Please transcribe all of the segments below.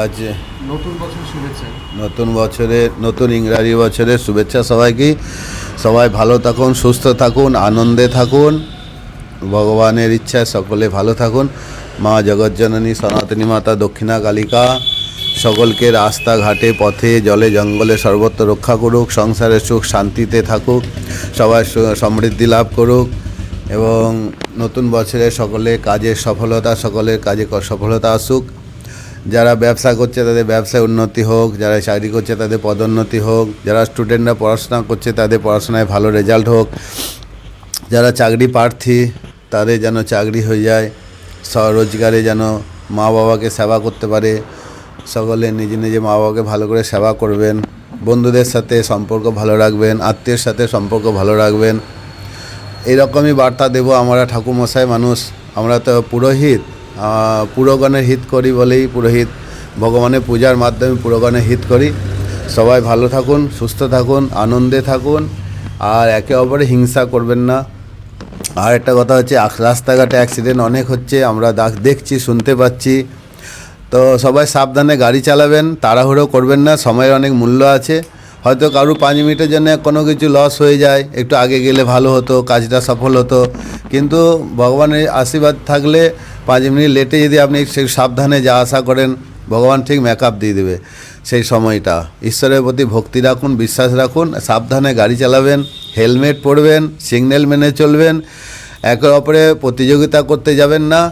আজ নতুন বছর শুভেচ্ছা। নতুন বছরের নতুন ইংরাজি বছরের শুভেচ্ছা সবাইকে। সবাই ভালো থাকুন সুস্থ থাকুন আনন্দে থাকুন। ভগবানের ইচ্ছায় সকলে ভালো থাকুন। মা জগজ্জননী সনাতনী মাতা দক্ষিণা কালিকা সকলকে রাস্তাঘাটে পথে জলে জঙ্গলে সর্বত্র রক্ষা করুক সংসারের সুখ শান্তিতে থাকুক সবাই সমৃদ্ধি লাভ করুক এবং নতুন বছরে সকলে কাজের সফলতা সকলের কাজে সফলতা আসুক। যারা ব্যবসা করছে তাদের ব্যবসায় উন্নতি হোক, যারা চাকরি করছে তাদের পদোন্নতি হোক, যারা স্টুডেন্টরা পড়াশোনা করছে তাদের পড়াশোনায় ভালো রেজাল্ট হোক। যারা চাকরি প্রার্থী, তাদের যেন চাকরি হয়ে যায়, স্বরোজগারে যেন মা বাবাকে সেবা করতে পারে। সকলে নিজে নিজে মা বাবাকে ভালো করে সেবা করবেন। বন্ধুদের সাথে সম্পর্ক ভালো রাখবেন, আত্মীয়ের সাথে সম্পর্ক ভালো রাখবেন। এইরকমই বার্তা দেব আমরা ঠাকুরমশাই মানুষ। আমরা তো পুরোহিত। পুরোগণের হিত করি বলেই পুরোহিত ভগবানের পূজার মাধ্যমে পুরোগণের হিত করি। সবাই ভালো থাকুন, সুস্থ থাকুন, আনন্দে থাকুন, আর একে অপরে হিংসা করবেন না। আর একটা কথা হচ্ছে রাস্তাঘাটে অ্যাক্সিডেন্ট অনেক হচ্ছে, আমরা দাখ- দেখছি, শুনতে পাচ্ছি। তো সবাই সাবধানে গাড়ি চালাবেন, তাড়াহুড়ো করবেন না, সময়ের অনেক মূল্য আছে। হয়তো কারও পাঁচ মিনিটের জন্য কোনো কিছু লস হয়ে যায়, একটু আগে গেলে ভালো হতো, কাজটা সফল হতো। কিন্তু ভগবানের আশীর্বাদ থাকলে পাঁচ মিনিট লেটে যদি আপনি সেই সাবধানে যা আশা করেন, ভগবান ঠিক মেকআপ দিয়ে দেবে। সেই সময়টা। ঈশ্বরের প্রতি ভক্তি রাখুন, বিশ্বাস রাখুন, সাবধানে গাড়ি চালাবেন, হেলমেট পরবেন, সিগন্যাল মেনে চলবেন, একে অপরে প্রতিযোগিতা করতে যাবেন না।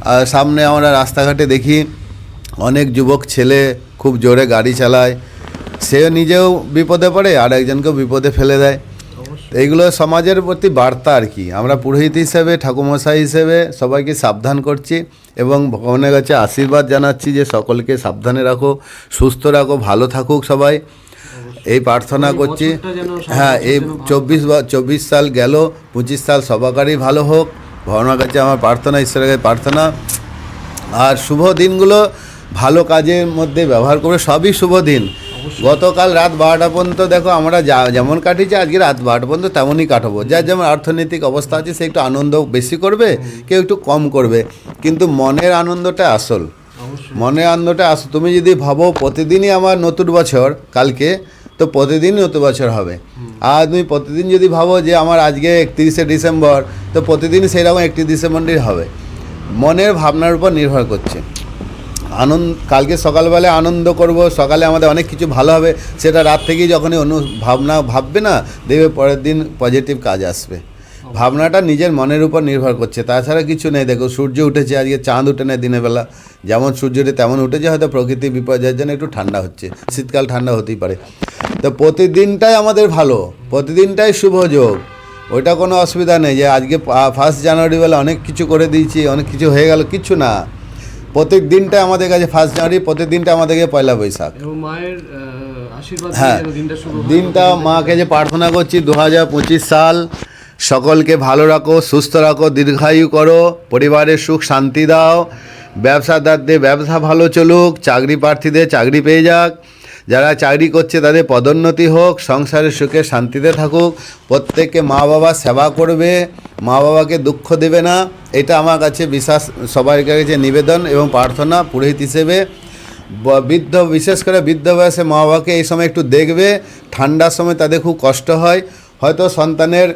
আর সামনে আমরা রাস্তাঘাটে দেখি অনেক যুবক ছেলে খুব জোরে গাড়ি চালায়। সে নিজেও বিপদে পড়ে আর একজনকেও বিপদে ফেলে দেয়। এইগুলো সমাজের প্রতি বার্তা আর কি। আমরা পুরোহিত হিসেবে ঠাকুমশাই হিসেবে সবাইকে সাবধান করছি এবং ভগবানের কাছে আশীর্বাদ জানাচ্ছি যে সকলকে সাবধানে রাখো সুস্থ রাখো ভালো থাকুক সবাই। এই প্রার্থনা করছি। হ্যাঁ এই চব্বিশ চব্বিশ সাল গেল পঁচিশ সাল সবাকারই ভালো হোক। ভগবানের কাছে আমার প্রার্থনা ঈশ্বরের কাছে প্রার্থনা। আর শুভ দিনগুলো ভালো কাজের মধ্যে ব্যবহার করে সবই শুভ দিন। গতকাল রাত বারোটা পর্যন্ত দেখো আমরা যা যেমন কাটিয়েছি আজকে রাত বারোটা পর্যন্ত তেমনই কাটাবো। যার যেমন অর্থনৈতিক অবস্থা আছে সে একটু আনন্দ বেশি করবে কেউ একটু কম করবে। কিন্তু মনের আনন্দটা আসল। অবশ্যই। মনে আনন্দটা আস তুমি যদি ভাবো প্রতিদিনই আমার নতুন বছর কালকে তো প্রতিদিনই নতুন বছর হবে। আর তুমি প্রতিদিন যদি ভাবো যে আমার আজকে একত্রিশে ডিসেম্বর তো প্রতিদিন সেই রকম একটি ডিসেম্বরই হবে। মনের ভাবনার উপর নির্ভর করছে। আনন্দ, কালকে সকালবেলা আনন্দ করব, সকালে আমাদের অনেক কিছু ভালো হবে, সেটা রাত থেকেই যখনই অনু ভাবনা, ভাববে না, দেখবে পরের দিন পজিটিভ কাজ আসবে। ভাবনাটা নিজের মনের উপর নির্ভর করছে, তাছাড়া কিছু নেই, দেখো সূর্য উঠেছে আজকে, চাঁদ উঠে নেয় দিনের বেলা, যেমন সূর্য উঠে তেমন উঠেছে, হয়তো প্রকৃতি বিপর্যয়ের জন্য একটু ঠান্ডা হচ্ছে, শীতকাল ঠান্ডা হতেই পারে। তো প্রতিদিনটাই আমাদের ভালো, প্রতিদিনটাই শুভ যোগ, ওইটা কোনো অসুবিধা নেই যে আজকে ফার্স্ট জানুয়ারি বেলা অনেক কিছু করে দিয়েছি, অনেক কিছু হয়ে গেল, কিছু না। প্রত্যেক দিনটা আমাদের কাছে ফার্স্ট জানুয়ারি প্রত্যেক দিনটা আমাদের কাছে পয়লা বৈশাখ মায়ের আশীর্বাদ হ্যাঁ দিনটা শুরু হয়। দিনটা মাকে যে প্রার্থনা করছি দু হাজার পঁচিশ সাল সকলকে ভালো রাখো সুস্থ রাখো দীর্ঘায়ু করো পরিবারের সুখ শান্তি দাও ব্যবসাদারদের ব্যবসা ভালো চলুক চাকরি প্রার্থীদের চাকরি পেয়ে যাক যারা চাকরি করছে তাদের পদোন্নতি হোক সংসারের সুখে শান্তিতে থাকুক প্রত্যেককে মা বাবা সেবা করবে মা বাবাকে দুঃখ দেবে না এটা আমার কাছে বিশ্বাস সবার কাছে নিবেদন এবং প্রার্থনা, পুরোহিত হিসেবে। বৃদ্ধ, বিশেষ করে বৃদ্ধ বয়সে মা বাবাকে এই সময় একটু দেখবে, ঠান্ডার সময় তাদের খুব কষ্ট হয়। হয়তো সন্তানের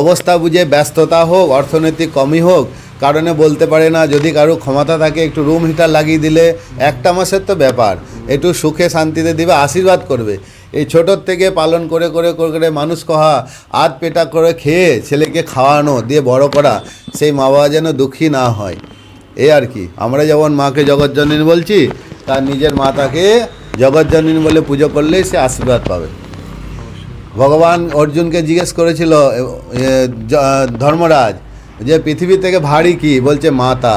অবস্থা বুঝে ব্যস্ততা হোক, অর্থনৈতিক কমই হোক, কারণে বলতে পারে না, যদি কারও ক্ষমতা থাকে একটু রুম হিটার লাগিয়ে দিলে, একটা মাসের তো ব্যাপার। একটু সুখে শান্তিতে দিবে, আশীর্বাদ করবে। এই ছোটোর থেকে পালন করে করে করে করে মানুষ কহা, আধ পেটা করে খেয়ে ছেলেকে খাওয়ানো, দিয়ে বড় করা, সেই মা বাবা যেন দুঃখী না হয়। এই আর কি। আমরা যেমন মাকে জগৎজননী বলছি, তার নিজের মাতাকে জগৎজননী বলে পুজো করলেই সে আশীর্বাদ পাবে। ভগবান অর্জুনকে জিজ্ঞেস করেছিল ধর্মরাজ, যে পৃথিবী থেকে ভারী কি? বলছে, মাতা।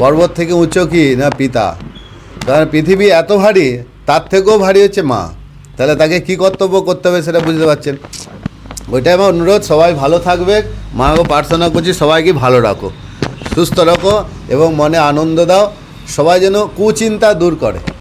পর্বত থেকে উঁচু কি? না, পিতা। কারণ পৃথিবী এত ভারী, তার থেকেও ভারী হচ্ছে মা। তাহলে তাকে কি কর্তব্য করতে হবে সেটা বুঝতে পারছেন? ওইটাই আমার অনুরোধ, সবাই ভালো থাকবে। মাকে প্রার্থনা করছি সবাইকে ভালো রাখো, সুস্থ রাখো এবং মনে আনন্দ দাও, সবাই যেন কুচিন্তা দূর করে।